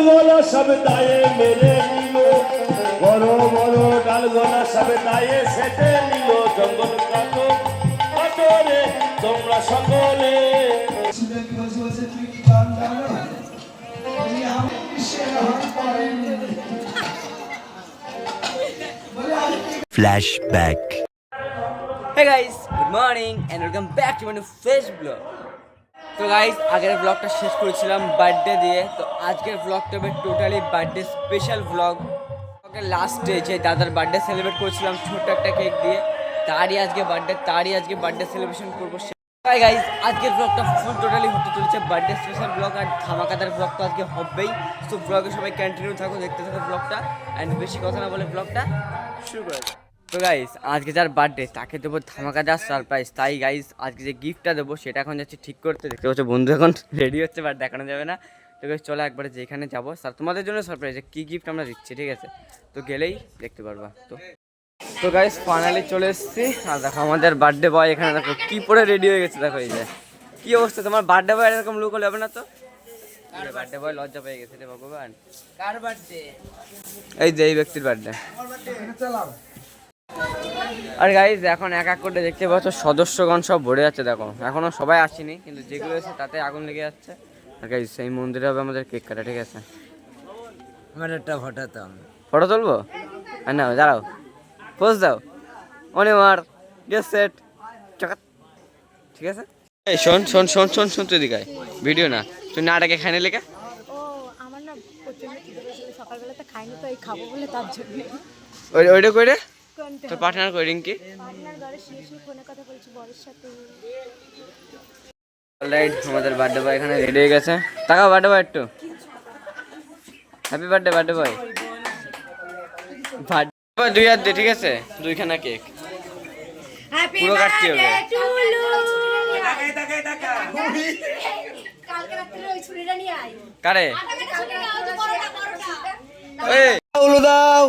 ডালগোলা সব দায়ে মেরে নিল। বড় বড় ডালগোলা সব দায়ে সেটে নিল জঙ্গল কাটো কাটোরে তোমরা সকলে। বসে বসে তুই কি গান গানো বলি আমি বিশ্বের হাত পারেন বলে তো গাইস আগের ব্লগটা শেষ করেছিলাম বার্থডে দিয়ে, তো আজকের ব্লগটা হবে টোটালি বার্থডে স্পেশাল ব্লগ লাস্টে যে দাদার বার্থডে সেলিব্রেট করেছিলাম ছোট্ট একটা কেক দিয়ে, তারই আজকে বার্থডে তারই আজকে বার্থডে সেলিব্রেশন করব। তাই গাইস আজকের ব্লগটা ফুল টোটালি হতে চলেছে বার্থডে স্পেশাল ব্লগ আর ধামাকাদার ব্লগ তো আজকে হবেই। তো ব্লগে সবাই কন্টিনিউ থাকো, দেখতে থাকো ব্লগটা অ্যান্ড বেশি কথা না বলে ব্লগটা শুরু করা তো গাইস আজকে যার বার্থডে তাকে দেবো ধামাকাদার সারপ্রাইজ তাই গাইস আজকে যে গিফটটা দেবো সেটা এখন যাচ্ছে ঠিক করতে। দেখতে পাচ্ছ বন্ধু এখন রেডি হচ্ছে বাট দেখানো যাবে না। তো গাইস চলো একবারে যেখানে যাব। স্যার তোমাদের জন্য সারপ্রাইজ কী গিফট আমরা দিচ্ছি ঠিক আছে? তো গেলেই দেখতে পারবা। তো তো গাইস ফাইনালি চলে এসেছি। আর দেখো আমাদের বার্থডে বয় এখানে দেখো কী পরে রেডি হয়ে গেছে দেখো এই যে। কী অবস্থা তোমার বার্থডে বয় এরকম লুক হলে হবে না তো? বার্থডে বয় লজ্জা পেয়ে গেছে রে ভগবান। কার বার্থডে এই যে এই ব্যক্তির বার্থডে আর গাইজ এখন এক এক করে দেখতে পাচ্ছ সদস্যগণ সব ভরে যাচ্ছে দেখো। এখনও সবাই আসেনি কিন্তু যেগুলো এসে তাতে আগুন লেগে যাচ্ছে। আর গাইজ সেই মন্দিরে হবে আমাদের কেক কাটা ঠিক আছে? আমার একটা ফটাতাম ফটো তুলবো? আর না দাঁড়াও। পোজ দাও। অনে মার গেট সেট চকাত। ঠিক আছে? এই শোন শোন শোন শোন শোন তুই দিকে ভিডিও না। তুই না ডাকে খাইনি লেখা সকালবেলাতে খাইনি তো এই খাব বলে তার জন্য। ওইটা কই রে? কোনটা তোর পার্টনার কই রিঙ্কি? পার্টনার ঘরে শুয়ে শুয়ে ফোনে কথা বলছি বরের সাথে। অলরাইট আমাদের বার্থডে বয় এখানে রেডি হয়ে গেছে। তাকাও বার্থডে বয় একটু। Happy birthday birthday boy birthday boy দুই হাত দে ঠিক আছে? দুইখানা কেক পুরো কাটতে হবে। কালকে রাত্রে ওই ছুরিটা নিয়ে আয়। কারে? দাও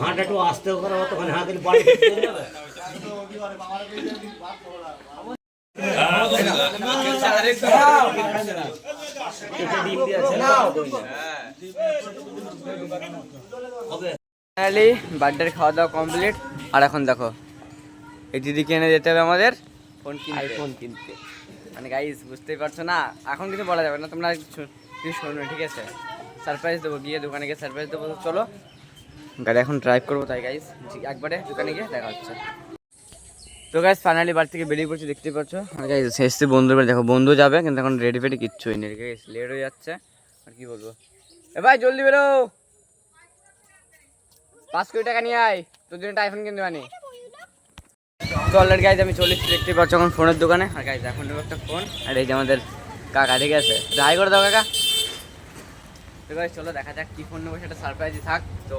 হাঁটা একটু আস্তে করে বাড়ি হয়ে বার্থডের খাওয়া দাওয়া কমপ্লিট আর এখন দেখো এই দিদিকে এনে যেতে হবে আমাদের। ফোন কিনতে। ফোন কিনতে। মানে গাইস বুঝতেই পারছ না? এখন কিছু বলা যাবে না তোমরা কিছু শোনো ঠিক আছে? সারপ্রাইজ দেবো গিয়ে দোকানে গিয়ে সারপ্রাইজ দেবো। তো চলো গাড়ি এখন ড্রাইভ করব তাই গাইস একবারে দোকানে গিয়ে দেখা হচ্ছে। তো গাইস ফাইনালি বাড়ি থেকে বেরিয়ে পড়ছি দেখতে পাচ্ছ। আর গাইস শেষে বন্ধুর বাড়ি। দেখো, বন্ধু যাবে, কিন্তু এখন রেডি ফেডি কিচ্ছু হয়নি গাইস লেট হয়ে যাচ্ছে। আর কি বলব? এ ভাই, জলদি বেরো! পাঁচ কোটি টাকা নিয়ে আয়। তোর জন্য একটা আইফোন কিনতে পারি তো অলরেডি গাইজ আমি চলে এসেছি দেখতে পাচ্ছ এখন ফোনের দোকানে। আর গাইজ এখন একটা ফোন আর এই যে আমাদের কাকা, ঠিক আছে। যাই করে দাও কাকা। তো চলো দেখা যাক কী ফোন নেব সেটা সারপ্রাইজই থাক। তো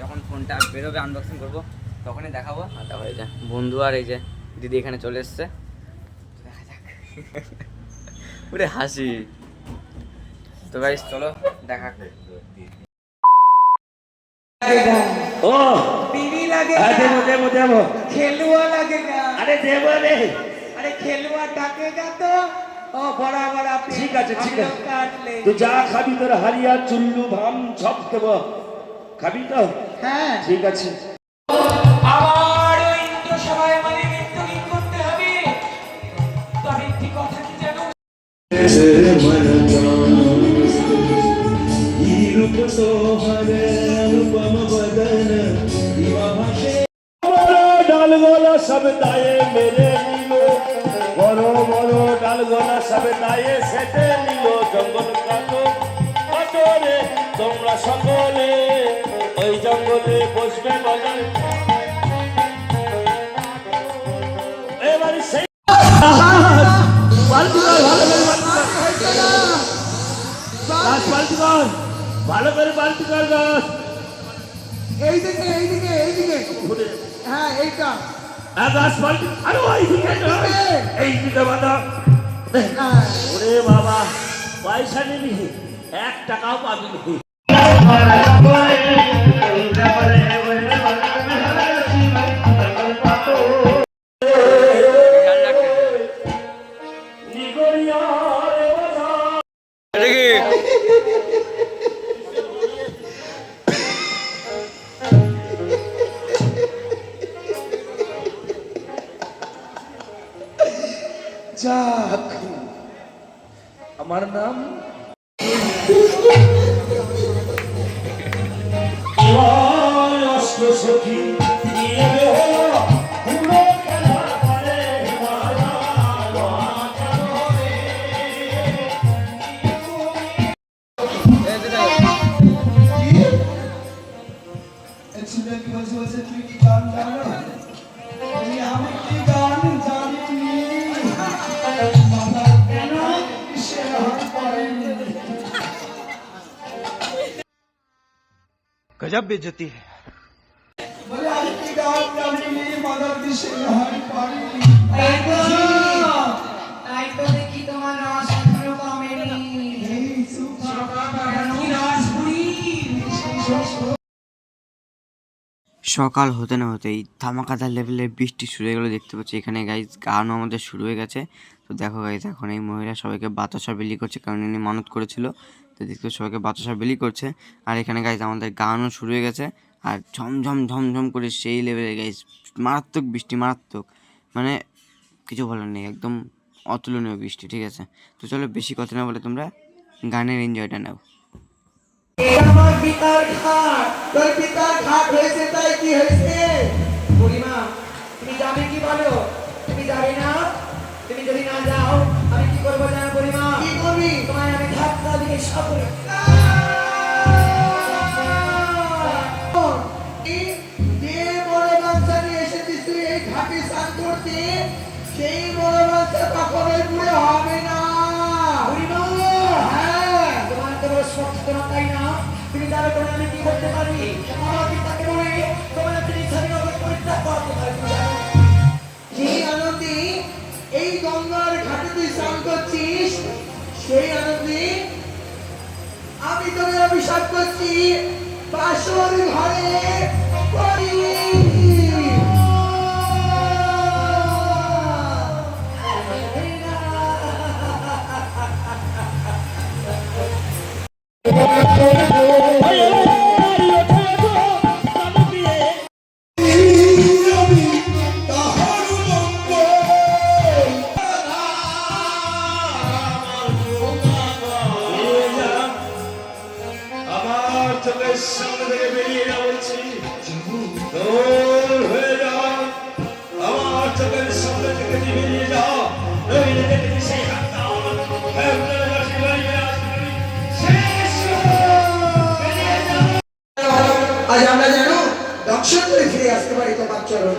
যখন ফোনটা বেরোবে আনবক্সিং করব তখনই দেখাবো। আর তারপরে যা বন্ধু আর এই যে দিদি এখানে চলে এসছে। দেখা যাক। পুরে হাসি। তো ভাই চলো দেখা। ও! টিভি লাগে দেবো দেবো দেবো। খেলুয়া লাগে আরে দেবো রে। আরে খেলুয়া ডাকে গা তো। ঠিক আছে ঠিক আছে। যা খাবি তোর হারিয়া চুল্লু ভাম দেব। খাবি তো? হ্যাঁ। ঠিক আছে। ডাল সব দায়ে মেরে ডালগোলা সব দায়ে সেটে নিল জঙ্গল কাটোরে তোমরা সকলে ওই জঙ্গলে বসবে এবারে সেই ভালো করে পাল্টি কর গাছ গাছ এইদিকে এইদিকে এইদিকে হ্যাঁ এইটা। আকাশ পাল্টি আরে ওই দিকে নয়, এই দিকে বাঁধা। ওরে বাবা পয়সা নিবি এক টাকাও পাবি নি। আমার নাম সখী কি রস বুড়ি সকাল হতে না হতেই ধামাকাদার লেভেলের বৃষ্টি শুরু হয়ে গেলো, দেখতে পাচ্ছি এখানে গাইজ গানও আমাদের শুরু হয়ে গেছে। তো দেখো গাইজ এখন এই মহিলা সবাইকে বাতাসা বিলি করছে, কারণ ইনি মানত করেছিল। তো দেখতে সবাইকে বাতাসা বিলি করছে। আর এখানে গাইজ আমাদের গানও শুরু হয়ে গেছে। আর ঝমঝম ঝমঝম করে সেই লেভেলে গাইজ মারাত্মক বৃষ্টি মারাত্মক। মানে কিছু বলার নেই একদম অতুলনীয় বৃষ্টি ঠিক আছে? তো চলো বেশি কথা না বলে তোমরা গানের এনজয়টা নাও। আমার পিতার খাট তোর পিতার খাট হয়েছে তাই কি হয়েছে? বুড়িমা তুমি যাবে কি বলো? তুমি যাবে না? তুমি যদি না যাও আমি কি করব জানো বুড়িমা? কি করবি? তোমায় যে স্নান করতে সেই বড় বাচ্চা কখনোই বুড়ো হবে না হ্যাঁ তোমার তো বড় না তাই না তুমি তোমায় আমি কি করতে পারি আমার পিতাকে বলে তোমায় তুমি স্বাধীনতা পরিত্যাগ করতে পারি সেই আনন্দে এই গঙ্গার ঘাটে তুই স্নান করছিস? সেই আনন্দে আমি তোকে অভিশাপ করছি। বাসর ঘরে চোখের সামনে থেকে আজ আমরা যেন দর্শন করে ফিরে আসতে পারি তোমার চরণ।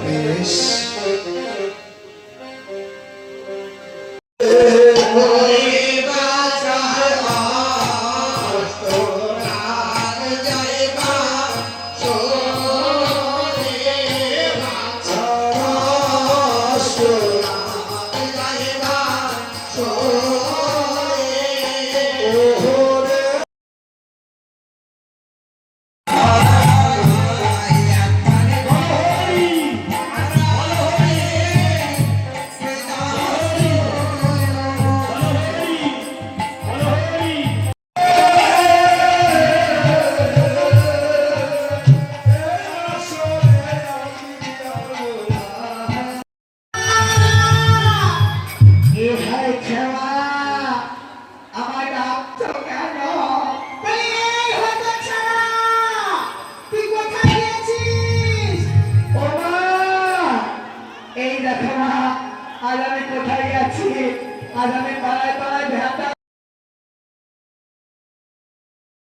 এই